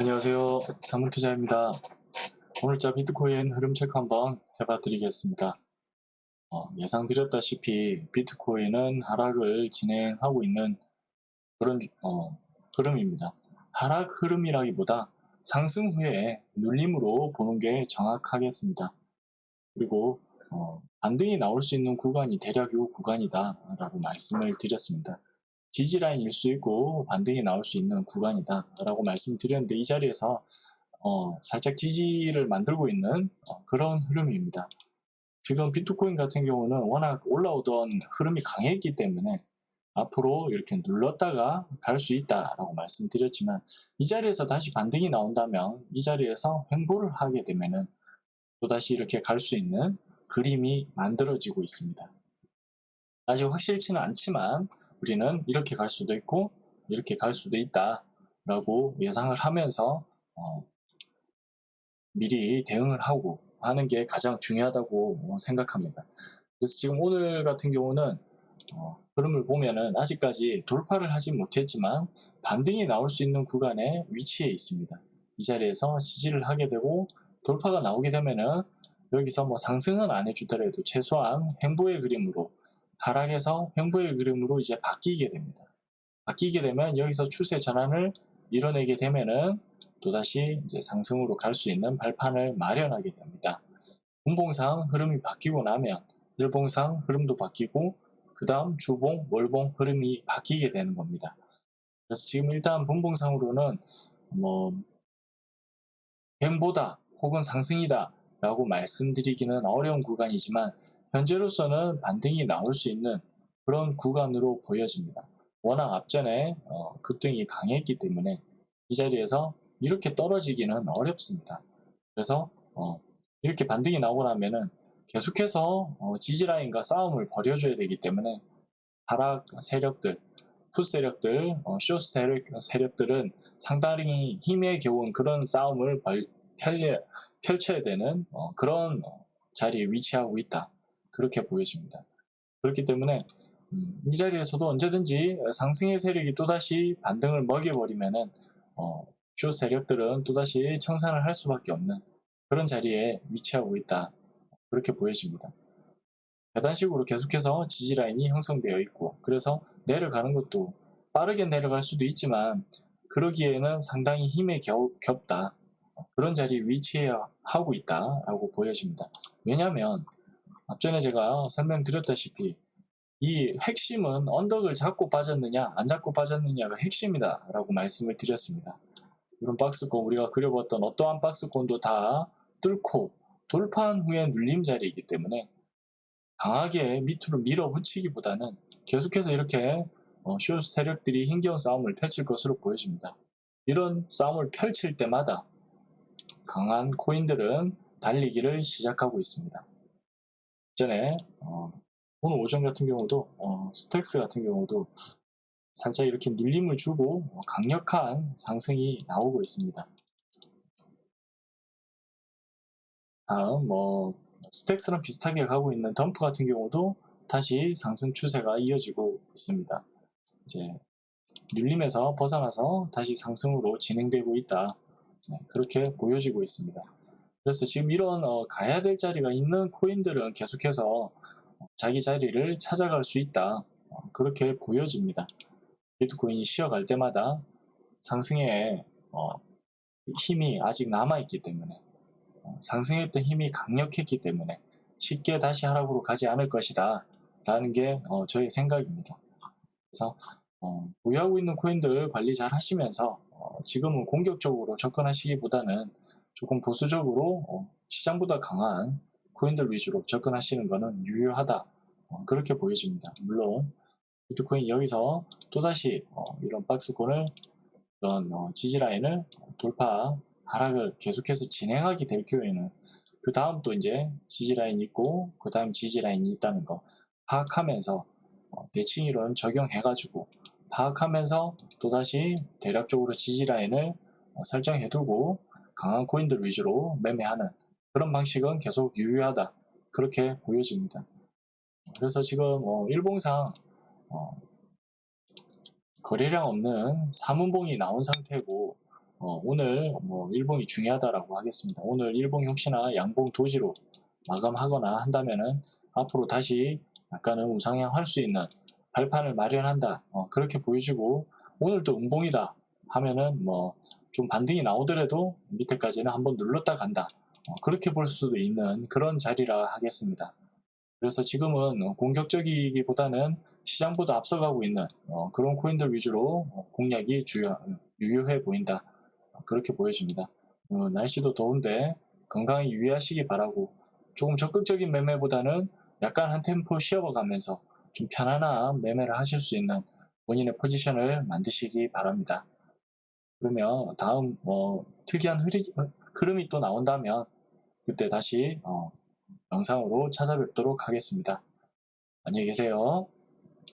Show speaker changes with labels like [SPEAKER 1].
[SPEAKER 1] 안녕하세요. 사문투자입니다. 오늘자 비트코인 흐름 체크 한번 해봐 드리겠습니다. 어, 예상드렸다시피 비트코인은 하락을 진행하고 있는 그런 어, 흐름입니다. 하락 흐름이라기보다 상승 후에 눌림으로 보는 게 정확하겠습니다. 그리고 어, 반등이 나올 수 있는 구간이 대략 이 구간이다 라고 말씀을 드렸습니다. 지지라인 일 수 있고 반등이 나올 수 있는 구간이다 라고 말씀드렸는데 이 자리에서 어, 살짝 지지를 만들고 있는 어, 그런 흐름입니다. 지금 비트코인 같은 경우는 워낙 올라오던 흐름이 강했기 때문에 앞으로 이렇게 눌렀다가 갈 수 있다라고 말씀드렸지만 이 자리에서 다시 반등이 나온다면 이 자리에서 횡보를 하게 되면은 또다시 이렇게 갈 수 있는 그림이 만들어지고 있습니다. 아직 확실치는 않지만 우리는 이렇게 갈 수도 있고 이렇게 갈 수도 있다 라고 예상을 하면서 어, 미리 대응을 하고 하는 게 가장 중요하다고 생각합니다. 그래서 지금 오늘 같은 경우는 어, 흐름을 보면은 아직까지 돌파를 하진 못했지만 반등이 나올 수 있는 구간에 위치해 있습니다. 이 자리에서 지지를 하게 되고 돌파가 나오게 되면은 여기서 뭐 상승은 안 해주더라도 최소한 횡보의 그림으로 하락에서 횡보의 그림으로 이제 바뀌게 됩니다. 바뀌게 되면 여기서 추세 전환을 이뤄내게 되면은 또다시 이제 상승으로 갈 수 있는 발판을 마련하게 됩니다. 분봉상 흐름이 바뀌고 나면 일봉상 흐름도 바뀌고 그 다음 주봉, 월봉 흐름이 바뀌게 되는 겁니다. 그래서 지금 일단 분봉상으로는 뭐 횡보다 혹은 상승이다 라고 말씀드리기는 어려운 구간이지만 현재로서는 반등이 나올 수 있는 그런 구간으로 보여집니다. 워낙 앞전에 어, 급등이 강했기 때문에 이 자리에서 이렇게 떨어지기는 어렵습니다. 그래서 어, 이렇게 반등이 나오고 나면은 계속해서 어, 지지라인과 싸움을 벌여줘야 되기 때문에 하락 세력들, 풋 세력들, 어, 쇼 세력, 세력들은 상당히 힘에 겨운 그런 싸움을 벌, 펼려, 펼쳐야 되는 어, 그런 자리에 위치하고 있다. 그렇게 보여집니다. 그렇기 때문에 음, 이 자리에서도 언제든지 상승의 세력이 또다시 반등을 먹여버리면은 어, 쇼 세력들은 또다시 청산을 할 수밖에 없는 그런 자리에 위치하고 있다. 그렇게 보여집니다. 계단식으로 계속해서 지지라인이 형성되어 있고 그래서 내려가는 것도 빠르게 내려갈 수도 있지만 그러기에는 상당히 힘에 겨, 겹다. 그런 자리에 위치하고 있다라고 보여집니다. 왜냐하면 앞전에 제가 설명드렸다시피 이 핵심은 언덕을 잡고 빠졌느냐 안 잡고 빠졌느냐가 핵심이다 라고 말씀을 드렸습니다. 이런 박스권 우리가 그려봤던 어떠한 박스권도 다 뚫고 돌파한 후에 눌림 자리이기 때문에 강하게 밑으로 밀어붙이기보다는 계속해서 이렇게 어, 쇼 세력들이 힘겨운 싸움을 펼칠 것으로 보여집니다. 이런 싸움을 펼칠 때마다 강한 코인들은 달리기를 시작하고 있습니다. 전에 어, 오늘 오전 같은 경우도 어, 스택스 같은 경우도 살짝 이렇게 눌림을 주고 강력한 상승이 나오고 있습니다. 다음 뭐 스택스랑 비슷하게 가고 있는 덤프 같은 경우도 다시 상승 추세가 이어지고 있습니다. 이제 눌림에서 벗어나서 다시 상승으로 진행되고 있다. 네, 그렇게 보여지고 있습니다. 그래서 지금 이런 어, 가야 될 자리가 있는 코인들은 계속해서 자기 자리를 찾아갈 수 있다. 어, 그렇게 보여집니다. 비트코인이 쉬어갈 때마다 상승에 어, 힘이 아직 남아있기 때문에 어, 상승했던 힘이 강력했기 때문에 쉽게 다시 하락으로 가지 않을 것이다. 라는 게 어, 저의 생각입니다. 그래서 어, 보유하고 있는 코인들 관리 잘 하시면서 어, 지금은 공격적으로 접근하시기보다는 조금 보수적으로 어, 시장보다 강한 코인들 위주로 접근하시는 것은 유효하다. 어, 그렇게 보여집니다. 물론 비트코인 여기서 또다시 어, 이런 박스권을 이런 어, 지지라인을 돌파 하락을 계속해서 진행하게 될 경우에는 그 다음 또 이제 지지라인이 있고 그 다음 지지라인이 있다는 거 파악하면서 어, 대칭 이론 적용해가지고 파악하면서 또다시 대략적으로 지지라인을 어, 설정해두고 강한 코인들 위주로 매매하는 그런 방식은 계속 유효하다 그렇게 보여집니다. 그래서 지금 어, 일봉상 어, 거래량 없는 사문봉이 나온 상태고 어, 오늘 뭐 일봉이 중요하다라고 하겠습니다. 오늘 일봉이 혹시나 양봉 도지로 마감하거나 한다면은 앞으로 다시 약간은 우상향 할 수 있는 발판을 마련한다. 어, 그렇게 보여지고 오늘도 음봉이다 하면은 뭐 좀 반등이 나오더라도 밑에까지는 한번 눌렀다 간다. 어, 그렇게 볼 수도 있는 그런 자리라 하겠습니다. 그래서 지금은 어, 공격적이기보다는 시장보다 앞서가고 있는 어, 그런 코인들 위주로 어, 공략이 주요, 유효해 보인다. 어, 그렇게 보여집니다. 어, 날씨도 더운데 건강히 유의하시기 바라고 조금 적극적인 매매보다는 약간 한 템포 쉬어가면서 좀 편안한 매매를 하실 수 있는 본인의 포지션을 만드시기 바랍니다. 그러면 다음 뭐 특이한 흐리, 흐름이 또 나온다면 그때 다시 어, 영상으로 찾아뵙도록 하겠습니다. 안녕히 계세요.